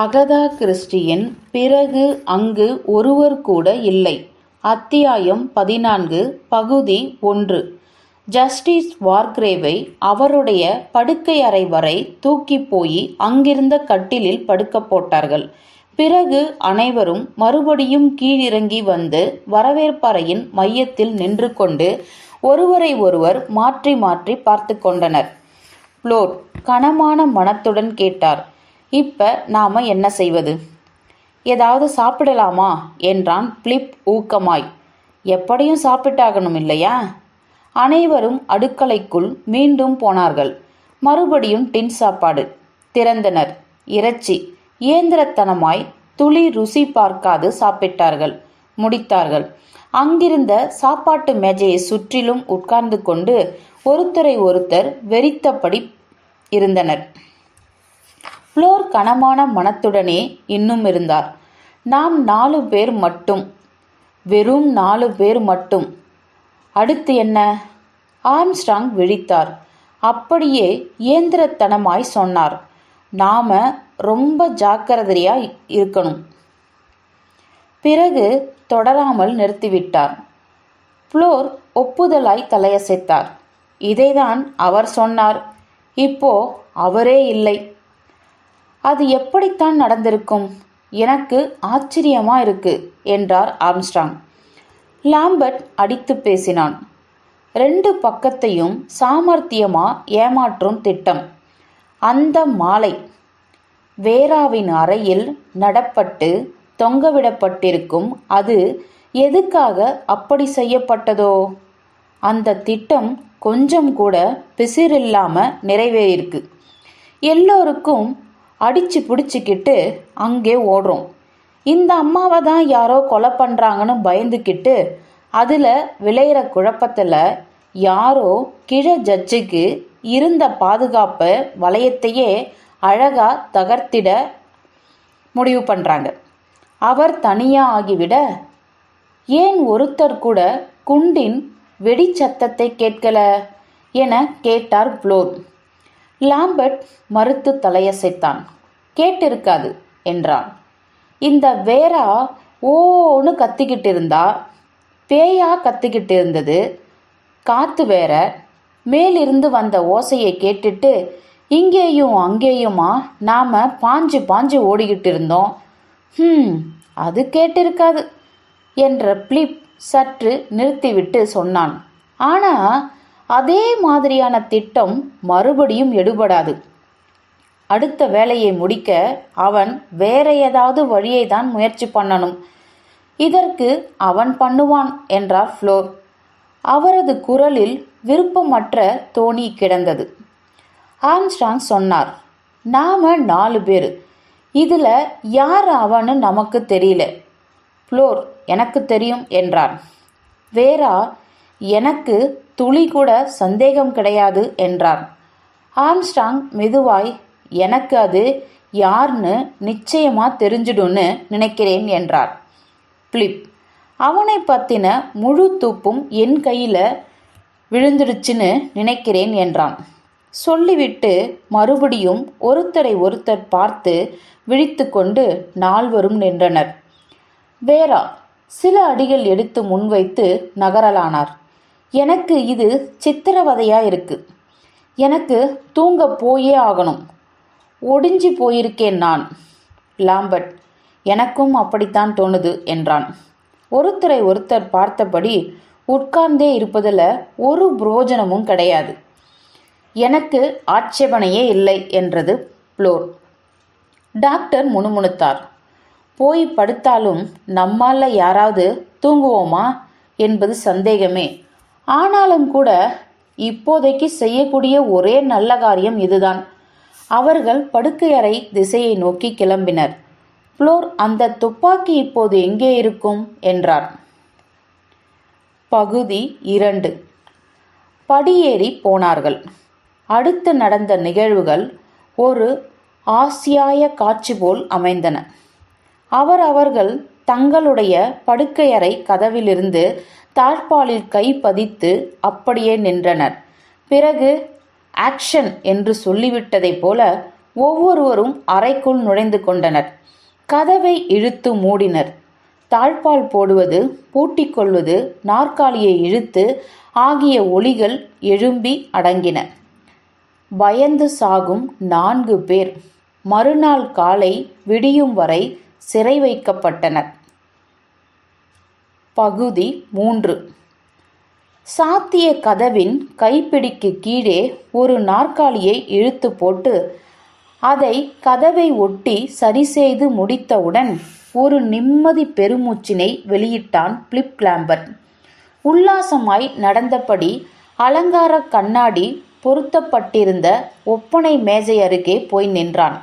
Agatha கிறிஸ்டியின் பிறகு அங்கு ஒருவர் கூட இல்லை. அத்தியாயம் பதினான்கு பகுதி ஒன்று. ஜஸ்டிஸ் வார்க்ரேவை அவருடைய படுக்கை அறை வரை தூக்கி போய் அங்கிருந்த கட்டிலில் படுக்க போட்டார்கள். பிறகு அனைவரும் மறுபடியும் கீழிறங்கி வந்து வரவேற்பறையின் மையத்தில் நின்று கொண்டு ஒருவரை ஒருவர் மாற்றி மாற்றி பார்த்து கொண்டனர். புளோர் கனமான மனத்துடன் கேட்டார். இப்போ நாம் என்ன செய்வது? ஏதாவது சாப்பிடலாமா? என்றான் பிளிப் ஊக்கமாய். எப்படியும் சாப்பிட்டாகணும் இல்லையா? அனைவரும் அடுக்கலைக்குள் மீண்டும் போனார்கள். மறுபடியும் டின் சாப்பாடு. திறந்தனர். இறைச்சி. இயந்திரத்தனமாய் துளி ருசி பார்க்காது சாப்பிட்டார்கள். முடித்தார்கள். அங்கிருந்த சாப்பாட்டு மேஜையை சுற்றிலும் உட்கார்ந்து கொண்டு ஒருத்தரை ஒருத்தர் வெறித்தபடி இருந்தனர். ஃப்ளோர் கனமான மனத்துடனே இன்னும் இருந்தார். நாம் நாலு பேர் மட்டும் வெறும் நாலு பேர் மட்டும். அடுத்து என்ன? ஆர்ம்ஸ்ட்ராங் விழித்தார். அப்படியே இயந்திரத்தனமாய் சொன்னார். நாம ரொம்ப ஜாக்கிரதையா இருக்கணும். பிறகு தொடராமல் நிறுத்திவிட்டார். புளோர் ஒப்புதலாய் தலையசைத்தார். இதைதான் அவர் சொன்னார். இப்போ அவரே இல்லை. அது எப்படித்தான் நடந்திருக்கும்? எனக்கு ஆச்சரியமா இருக்கு என்றார் ஆம்ஸ்டாங் லாம்பர்ட் அடித்து பேசினான். ரெண்டு பக்கத்தையும் சாமர்த்தியமா ஏமாற்றும் திட்டம். அந்த மாலை வேராவின் அறையில் நடப்பட்டு தொங்கவிடப்பட்டிருக்கும் அது எதுக்காக அப்படி செய்யப்பட்டதோ? அந்த திட்டம் கொஞ்சம் கூட பிசிறில்லாம நிறைவேறியிருக்கு. எல்லோருக்கும் அடிச்சு பிடிச்சிக்கிட்டு அங்கே ஓடுறோம். இந்த அம்மாவை தான் யாரோ கொலை பண்ணுறாங்கன்னு பயந்துக்கிட்டு அதில் விளையிற குழப்பத்தில் யாரோ கிழ ஜட்ஜுக்கு இருந்த பாதுகாப்பு வளையத்தையே அழகாக தகர்த்திட முடிவு பண்ணுறாங்க அவர் தனியாக ஆகிவிட ஏன் ஒருத்தர் கூட குண்டின் வெடிச்சத்தத்தை கேட்கல என கேட்டார் புளோர் லாம்பர்ட் மறுத்து தலையசைத்தான். கேட்டிருக்காது என்றான். இந்த வேரா ஓன்னு கத்திக்கிட்டு இருந்தா பேயா கத்திக்கிட்டு இருந்தது காத்து வேற மேலிருந்து வந்த ஓசையை கேட்டுட்டு இங்கேயும் அங்கேயுமா நாம பாஞ்சு பாஞ்சு ஓடிக்கிட்டு இருந்தோம் ஹம் அது கேட்டிருக்காது என்ற பிளிப் சற்று நிறுத்திவிட்டு சொன்னான். ஆனா அதே மாதிரியான திட்டம் மறுபடியும் எடுபடாது. அடுத்த வேலையை முடிக்க அவன் வேற ஏதாவது வழியை தான் முயற்சி பண்ணணும். இதற்கு அவன் பண்ணுவான் என்றார் ஃப்ளோர். அவரது குரலில் விருப்பமற்ற தோணி கிடந்தது. ஆம்ஸ்டாங் சொன்னார் நாம நாலு பேர். இதில் யார் அவன்னு நமக்கு தெரியல. ஃப்ளோர் எனக்கு தெரியும் என்றான் வேறா எனக்கு துளி கூட சந்தேகம் கிடையாது என்றார் ஆம்ஸ்டாங் மெதுவாய் எனக்கு அது யார்னு நிச்சயமா தெரிஞ்சிடும்னு நினைக்கிறேன் என்றார். பிளிப் அவனை பத்தின முழு தூப்பும் என் கையில விழுந்துடுச்சுன்னு நினைக்கிறேன் என்றான். சொல்லிவிட்டு மறுபடியும் ஒருத்தரை ஒருத்தர் பார்த்து விழித்து கொண்டு நால்வரும் நின்றனர். வேரா சில அடிகள் எடுத்து முன்வைத்து நகரலானார். எனக்கு இது சித்திரவதையாக இருக்குது எனக்கு தூங்க போயே ஆகணும். ஒடிஞ்சு போயிருக்கேன் நான். லாம்பர்ட் எனக்கும் அப்படித்தான் தோணுது என்றான். ஒருத்தரை ஒருத்தர் பார்த்தபடி உட்கார்ந்தே இருப்பதில் ஒரு புரோஜனமும் கிடையாது. எனக்கு ஆட்சேபனையே இல்லை என்றது ப்ளோர். டாக்டர் முணுமுணுத்தார். போய் படுத்தாலும் நம்மால யாராவது தூங்குவோமா? என்பது சந்தேகமே. ஆனாலும் கூட இப்போதைக்கு செய்யக்கூடிய ஒரே நல்ல காரியம் இதுதான். அவர்கள் படுக்கையறை திசையை நோக்கி கிளம்பினர். புளோர் அந்த துப்பாக்கி இப்போது எங்கே இருக்கும்? என்றார். பகுதி இரண்டு. படியேறி போனார்கள். அடுத்து நடந்த நிகழ்வுகள் ஒரு ஆசியாய காட்சி போல் அமைந்தன. அவர் அவர்கள் தங்களுடைய படுக்கையறை கதவிலிருந்து தாழ்பாலில் கை பதித்து அப்படியே நின்றனர். பிறகு ஆக்ஷன் என்று சொல்லிவிட்டதைப் போல ஒவ்வொருவரும் அறைக்குள் நுழைந்து கொண்டனர். கதவை இழுத்து மூடினர். தாழ்பால் போடுவது பூட்டிக் கொள்வது நாற்காலியை இழுத்து ஆகிய ஒளிகள் எழும்பி அடங்கின. பயந்து சாகும் நான்கு பேர் மறுநாள் காலை விடியும் வரை சிறை வைக்கப்பட்டனர். பகுதி மூன்று. சாத்திய கதவின் கைப்பிடிக்கு கீழே ஒரு நாற்காலியை இழுத்து போட்டு அதை கதவை ஒட்டி சரிசெய்து முடித்தவுடன் ஒரு நிம்மதி பெருமூச்சினை வெளியிட்டான் பிளிப் கிளாம்பர்ட் உல்லாசமாய் நடந்தபடி அலங்கார கண்ணாடி பொருத்தப்பட்டிருந்த ஒப்பனை மேஜை அருகே போய் நின்றான்.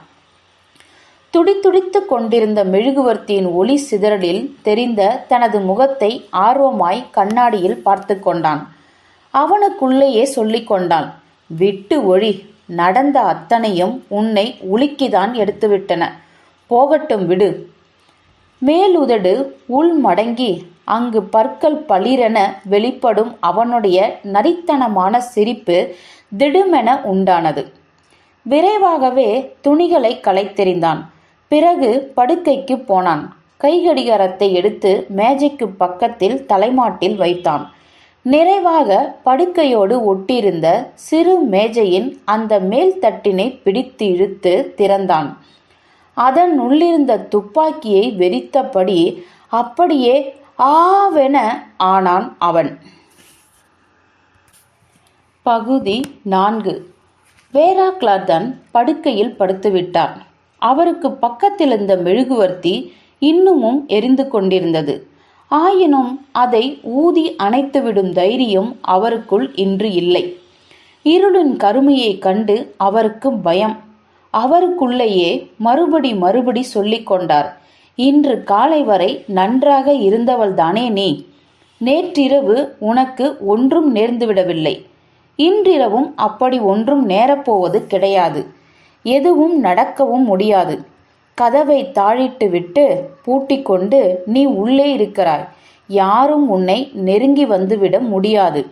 துடித்துடித்து கொண்டிருந்த மெழுகுவர்த்தியின் ஒளி சிதறலில் தெரிந்த தனது முகத்தை ஆர்வமாய் கண்ணாடியில் பார்த்து கொண்டான். அவனுக்குள்ளேயே சொல்லிக் கொண்டான் விட்டு ஒழி. நடந்த அத்தனையும் உன்னை உலுக்கிதான் எடுத்துவிட்டன. போகட்டும் விடு மேலுதடு உள் மடங்கி அங்கு பற்கள் பளிரென வெளிப்படும் அவனுடைய நரித்தனமான சிரிப்பு திடுமென உண்டானது. விரைவாகவே துணிகளை களைத்தெறிந்தான். பிறகு படுக்கைக்கு போனான். கைகடிகாரத்தை எடுத்து மேஜைக்கு பக்கத்தில் தலைமாட்டில் வைத்தான். நிறைவாக படுக்கையோடு ஒட்டியிருந்த சிறு மேஜையின் அந்த மேல் தட்டினை பிடித்து இழுத்து திறந்தான். அதன் உள்ளிருந்த துப்பாக்கியை வெறித்தபடி அப்படியே ஆவென ஆனான் அவன். பகுதி நான்கு. வேரா கிளார்தன் படுக்கையில் படுத்துவிட்டான். அவருக்கு பக்கத்தில் இருந்த மெழுகுவர்த்தி இன்னமும் எரிந்து கொண்டிருந்தது. ஆயினும் அதை ஊதி அணைத்துவிடும் தைரியம் அவருக்குள் இன்று இல்லை. இருளின் கருமையைக் கண்டு அவருக்கு பயம். அவருக்குள்ளேயே மறுபடி மறுபடி சொல்லிக்கொண்டார் இன்று காலை வரை நன்றாக இருந்தவள்தானே நீ? நேற்றிரவு உனக்கு ஒன்றும் நேர்ந்துவிடவில்லை. இன்றிரவும் அப்படி ஒன்றும் நேரப்போவது கிடையாது. எதுவும் நடக்கவும் முடியாது. கதவை தாழிட்டு விட்டு பூட்டிக்கொண்டு நீ உள்ளே இருக்கிறாய். யாரும் உன்னை நெருங்கி வந்துவிட முடியாது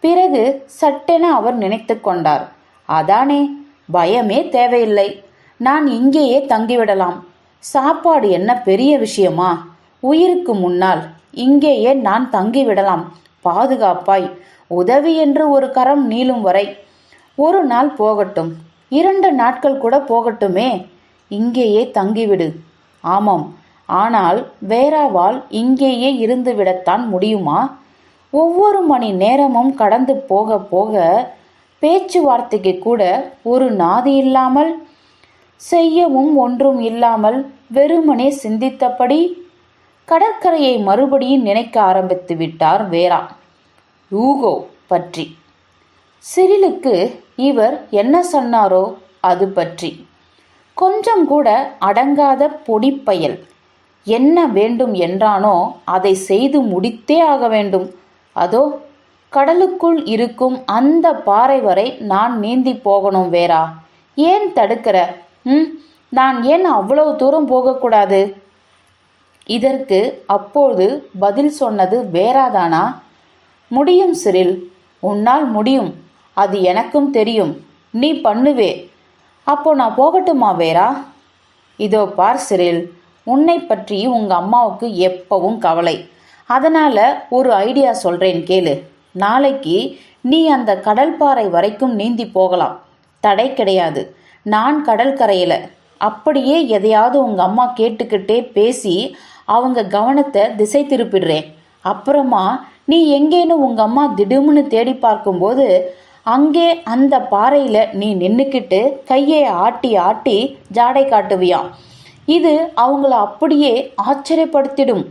பிறகு சட்டென அவர் நினைத்து கொண்டார். அதானே பயமே தேவையில்லை. நான் இங்கேயே தங்கிவிடலாம். சாப்பாடு என்ன பெரிய விஷயமா? உயிருக்கு முன்னால் இங்கேயே நான் தங்கிவிடலாம். பாதுகாப்பாய். உதவி என்று ஒரு கரம் நீளும் வரை. ஒரு நாள் போகட்டும். இரண்டு நாட்கள் கூட போகட்டுமே. இங்கேயே தங்கிவிடு. ஆமாம். ஆனால் வேறாவால் இங்கேயே இருந்துவிடத்தான் முடியுமா? ஒவ்வொரு மணி நேரமும் கடந்து போக போக பேச்சுவார்த்தைக்கு கூட ஒரு நாதி இல்லாமல் செய்யவும் ஒன்றும் இல்லாமல் வெறுமனே சிந்தித்தபடி கடற்கரையை மறுபடியும் நினைக்க ஆரம்பித்து விட்டார் வேரா யூகோ பற்றி. சிறிலுக்கு இவர் என்ன சொன்னாரோ அது பற்றி. கொஞ்சம் கூட அடங்காத பொடிப்பயல் என்ன வேண்டும் என்றானோ அதை செய்து முடித்தே ஆக வேண்டும். அதோ கடலுக்குள் இருக்கும் அந்த பாறை வரை நான் நீந்தி போகணும் வேறா. ஏன் தடுக்கிற? ம் நான் ஏன் அவ்வளவு தூரம் போகக்கூடாது? இதற்கு அப்போது பதில் சொன்னது வேறாதானா? முடியும் சிறில். உன்னால் முடியும். அது எனக்கும் தெரியும். நீ பண்ணுவே. அப்போ நான் போகட்டுமா வேறா? இதோ பார் சிறில் உன்னை பற்றி உங்கள் அம்மாவுக்கு எப்பவும் கவலை. அதனால் ஒரு ஐடியா சொல்கிறேன் கேளு. நாளைக்கு நீ அந்த கடல்பாறை வரைக்கும் நீந்தி போகலாம். தடை கிடையாது. நான் கடற்கரையில் அப்படியே எதையாவது உங்கள் அம்மா கேட்டுக்கிட்டே பேசி அவங்க கவனத்தை திசை திருப்பிடுறேன். அப்புறமா நீ எங்கேன்னு உங்கள் அம்மா திடும்னு தேடி பார்க்கும்போது அங்கே அந்த பாறையில் நீ நின்றுக்கிட்டு கையை ஆட்டி ஆட்டி ஜாடை காட்டுவியாம் இது அவங்கள அப்படியே ஆச்சரியப்படுத்திடும்.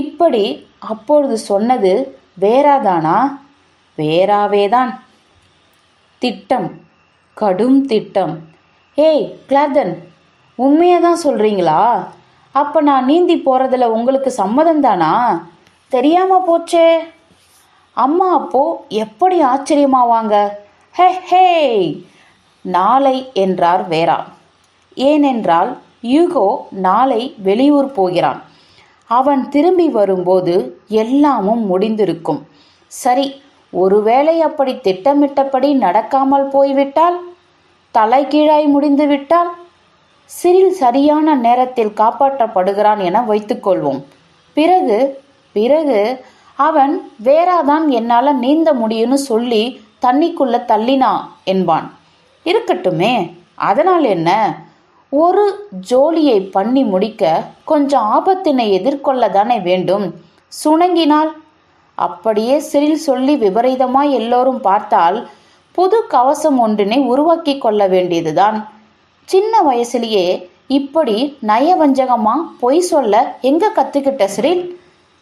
இப்படி அப்பொழுது சொன்னது வேறாதானா? வேறாவேதான். திட்டம் கடும் திட்டம். ஏய் கிளாதன் உண்மையை தான் சொல்கிறீங்களா அப்போ நான் நீந்தி போகிறதுல உங்களுக்கு சம்மதம் தானா? தெரியாமல் போச்சே. அம்மா அப்போ எப்படி ஆச்சரியமாவாங்க? ஹே ஹே! நாளை என்றார் வேரா ஏனென்றால் யூகோ நாளை வெளியூர் போகிறான். அவன் திரும்பி வரும்போது எல்லாமும் முடிந்திருக்கும். சரி ஒருவேளை அப்படி திட்டமிட்டபடி நடக்காமல் போய்விட்டால்? தலைகீழாய் முடிந்துவிட்டால்? சிறில் சரியான நேரத்தில் காப்பாற்றப்படுகிறான் என வைத்துக்கொள்வோம். பிறகு பிறகு அவன் வேறாதான் என்னால் நீந்த முடியும்னு சொல்லி தண்ணிக்குள்ள தள்ளினா என்பான். இருக்கட்டுமே அதனால் என்ன? ஒரு ஜோலியை பண்ணி முடிக்க கொஞ்சம் ஆபத்தினை எதிர்கொள்ள தானே வேண்டும். சுணங்கினால்? அப்படியே சிறில் சொல்லி விபரீதமாய் எல்லோரும் பார்த்தால் புது கவசம் ஒன்றினை உருவாக்கி கொள்ள வேண்டியதுதான். சின்ன வயசுலேயே இப்படி நயவஞ்சகமா பொய் சொல்ல எங்க கத்துக்கிட்ட சிறில்?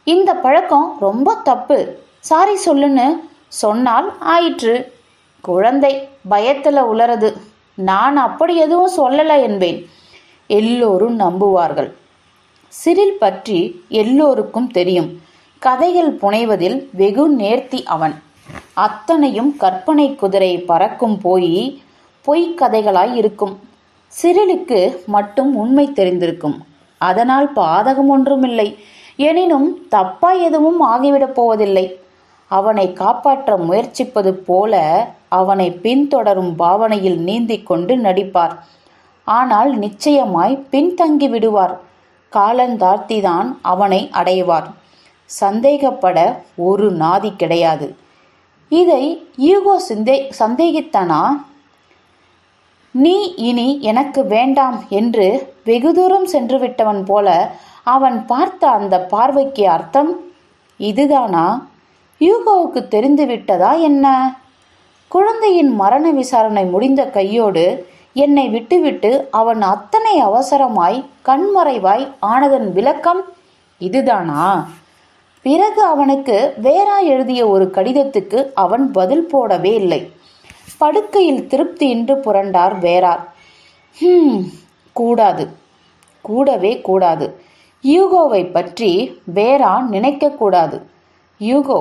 இந்த பழக்கம் ரொம்ப தப்பு. சாரி சொல்லுன்னு சொன்னால் ஆயிற்று. குழந்தை பயத்தில் உளறது. நான் அப்படி எதுவும் சொல்லலை என்பேன். எல்லோரும் நம்புவார்கள். சிறில் பற்றி எல்லோருக்கும் தெரியும். கதைகள் புனைவதில் வெகு நேர்த்தி அவன். அத்தனையும் கற்பனை குதிரை பறக்கும் போய் பொய்க்கதைகளாய் இருக்கும். சிறிலுக்கு மட்டும் உண்மை தெரிந்திருக்கும். அதனால் பாதகம் ஒன்றுமில்லை. எனினும் தப்பா எதுவும் ஆகிவிடப் போவதில்லை. அவனை காப்பாற்ற முயற்சிப்பது போல அவனை பின்தொடரும் பாவனையில் நீந்திக் கொண்டு நடிப்பார். ஆனால் நிச்சயமாய் பின்தங்கி விடுவார். காலந்தாழ்த்திதான் அவனை அடைவார். சந்தேகப்பட ஒரு நாதி கிடையாது. இதை ஈகோ சிந்தே சந்தேகித்தனா? நீ இனி எனக்கு வேண்டாம் என்று வெகு தூரம் சென்று விட்டவன் போல அவன் பார்த்த அந்த பார்வைக்கு அர்த்தம் இதுதானா? யூகோவுக்கு தெரிந்து விட்டதா என்ன? குழந்தையின் மரண விசாரணை முடிந்த கையோடு என்னை விட்டுவிட்டு அவன் அத்தனை அவசரமாய் கண்மறைவாய் ஆனதன் விளக்கம் இதுதானா? பிறகு அவனுக்கு வேறா எழுதிய ஒரு கடிதத்துக்கு அவன் பதில் போடவே இல்லை. படுக்கையில் திருப்தியின்றி புரண்டார் வேறார் ஹம் கூடாது. கூடவே கூடாது. யூகோவை பற்றி வேறா நினைக்கக்கூடாது. யூகோ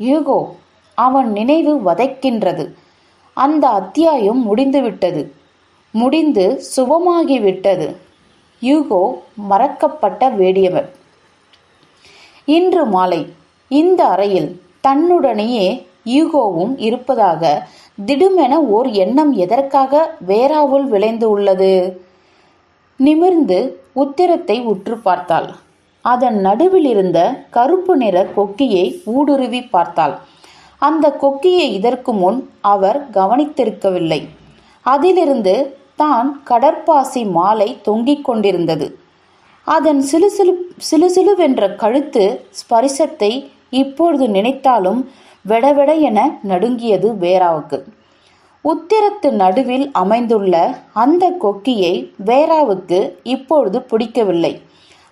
யூகோ அவன் நினைவு வதைக்கின்றது. அந்த அத்தியாயம் முடிந்துவிட்டது. முடிந்து சுபமாகிவிட்டது. யூகோ மறக்கப்பட்ட வேடியவன். இன்று மாலை இந்த அறையில் தன்னுடனேயே யூகோவும் இருப்பதாக திடுமென ஓர் எண்ணம் எதற்காக வேறாவுள் விளைந்து உள்ளது? நிமிர்ந்து உத்திரத்தை உற்று பார்த்தாள். அதன் நடுவில் இருந்த கருப்பு நிற கொக்கியை ஊடுருவி பார்த்தாள். அந்த கொக்கியை இதற்கு முன் அவர் கவனித்திருக்கவில்லை. அதிலிருந்து தான் கடற்பாசி மாலை தொங்கிக் கொண்டிருந்தது. அதன் சிலுசிலு சிலுசிலுவென்ற கழுத்து ஸ்பரிசத்தை இப்பொழுது நினைத்தாலும் வெடவெட என நடுங்கியது வேராவுக்கு உத்திரத்து நடுவில் அமைந்துள்ள அந்த கொக்கியை வேராவுக்கு இப்பொழுது பிடிக்கவில்லை.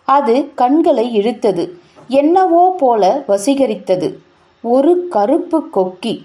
அது கண்களை இழுத்தது. என்னவோ போல வசீகரித்தது. ஒரு கருப்பு கொக்கி.